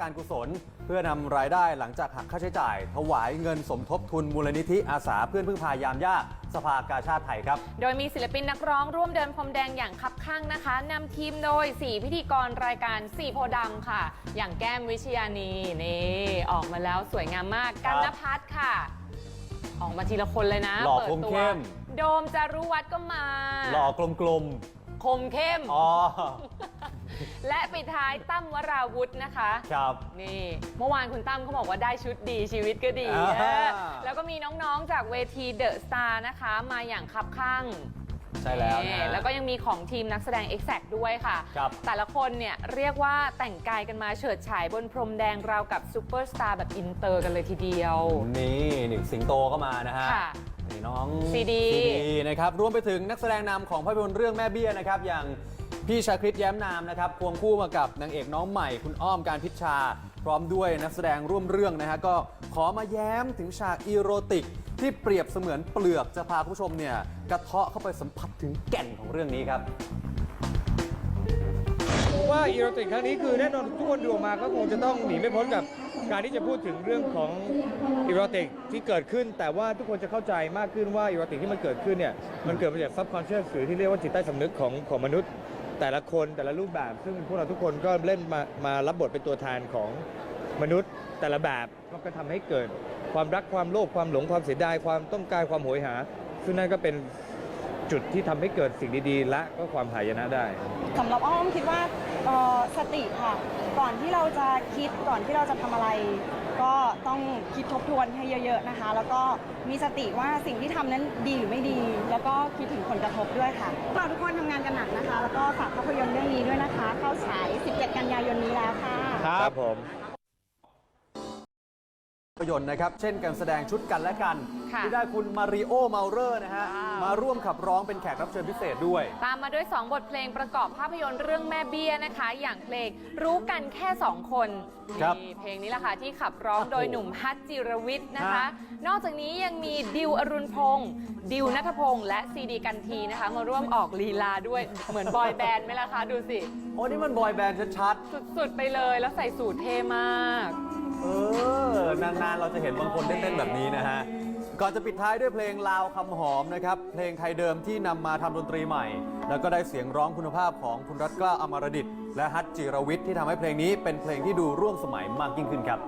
การกุศลเพื่อนำรายได้หลังจากหักค่าใช้จ่าย ถวายเงินสมทบทุนมูลนิธิอาสาเพื่อนพึ่งพายามยากสภากาชาติไทยครับ โดยมีศิลปินนักร้องร่วมเดินพรมแดงอย่างคับข้างนะคะนำทีมโดย 4 พิธีกรรายการ 4 โพธิ์ดำค่ะ อย่างแก้มวิชยานีนี่ออกมาแล้วสวยงามมากครักับนพัฒน์ค่ะ ออกมาทีละคนเลยนะหล่อเปิดคมตัเข้วมโดมจารุวัฒน์ก็มา หล่อกลมคมเข้มๆอ๋อ และปิดท้ายตั้มวราวุธนะคะ ครับ นี่เมื่อวานคุณตั้มเขาบอกว่าได้ชุดดีชีวิตก็ดีอ่า เออแล้วก็มีน้องๆจากเวทีเดอะสตาร์นะคะ มาอย่างคับข้างใช่แล้วนะนี่แล้วก็ยังมีของทีมนักแสดง Exact ด้วยค่ะ ครับ แต่ละคนเนี่ยเรียกว่าแต่งกายกันมาเฉิดฉายบนพรมแดงราวกับซูเปอร์สตาร์แบบอินเตอร์กันเลยทีเดียว นี่หนึ่งสิงโตก็มานะฮะค่ะนี่น้อง CD นะครับรวมไปถึงนักแสดงนำของภาพยนตร์เรื่องแม่เบี้ยนะครับ อย่าง พี่ชาคริตแย้มนามนะครับควงคู่มากับนางเอกน้องใหม่คุณอ้อมการพิชชา พร้อมด้วยนักแสดงร่วมเรื่องนะฮะก็ขอมาแย้มถึงฉากอีโรติก ที่เปรียบเสมือนเปลือกจะพาคุณผู้ชมเนี่ยกระเทาะเข้าไปสัมผัสถึงแก่นของเรื่องนี้ครับ ว่าอีโรติกครั้งนี้คือแน่นอนทุกคนดูออกมาก็คงจะต้องหนีไม่พ้นกับการที่จะพูดถึงเรื่องของอีโรติกที่เกิดขึ้น แต่ว่าทุกคนจะเข้าใจมากขึ้นว่าอีโรติกที่มันเกิดขึ้นเนี่ยมันเกิดมาจากซับคอนเชียสหรือที่เรียกว่าจิตใต้สำนึกของของมนุษย์ แต่ละคนแต่ละรูปแบบ ซึ่งพวกเราทุกคนก็เล่นมามารับบทเป็นตัวแทนของมนุษย์แต่ละแบบก็ทำให้เกิดความรักความโลภความหลงความเสียดายความต้องการความโหยหา ซึ่งนั่นก็เป็นจุดที่ทำให้เกิดสิ่งดีๆ และก็ความหายนะได้สำหรับอ้อมคิดว่าสติค่ะ ก่อนที่เราจะคิดก่อนที่เราจะทำอะไร ก็ต้องคิดทบทวนให้เยอะ ๆนะคะ แล้วก็มีสติว่าสิ่งที่ทำนั้นดีหรือไม่ดี แล้วก็คิดถึงผลกระทบด้วยค่ะเราทุกคนทำงานกันหนักนะคะ แล้วก็ฝากภาพยนตร์เรื่องนี้ด้วยนะคะ เข้าฉาย 17 กันยายนนี้แล้วค่ะ ครับผม ภาพยนตร์นะครับ เช่นการแสดงชุดกันและกัน ค่ะที่ได้คุณมาริโอเมาเลอร์นะฮะ ว้าว มาร่วมขับร้องเป็นแขกรับเชิญพิเศษด้วย ตามมาด้วย 2 บทเพลงประกอบภาพยนตร์เรื่องแม่เบี้ยนะคะ อย่างเพลงรู้กันแค่ 2 คนครับนี่เพลงนี้แหละค่ะที่ขับร้องโดยหนุ่มฮัทจิรวิทย์นะคะ ฮะ นอกจากนี้ยังมีดิวอรุณพงศ์ดิวนัทพงศ์และซีดีกันทีนะคะ มาร่วมออกลีลาด้วยเหมือนบอยแบนด์ไหมล่ะคะ ดูสิ โอ้นี่มันบอยแบนด์ชัด สุดๆไปเลยแล้วใส่สูทเท่มากๆเออ นานๆ เราจะเห็นบางคนเต้นๆแบบนี้นะฮะ ก่อนจะปิดท้ายด้วยเพลงลาวคำหอมนะครับ เพลงไทยเดิมที่นำมาทำดนตรีใหม่ แล้วก็ได้เสียงร้องคุณภาพของคุณรัตกล้าอมรดิตและฮัตจิรวิทย์ที่ทำให้เพลงนี้เป็นเพลงที่ดูร่วมสมัยมากยิ่งขึ้นครับ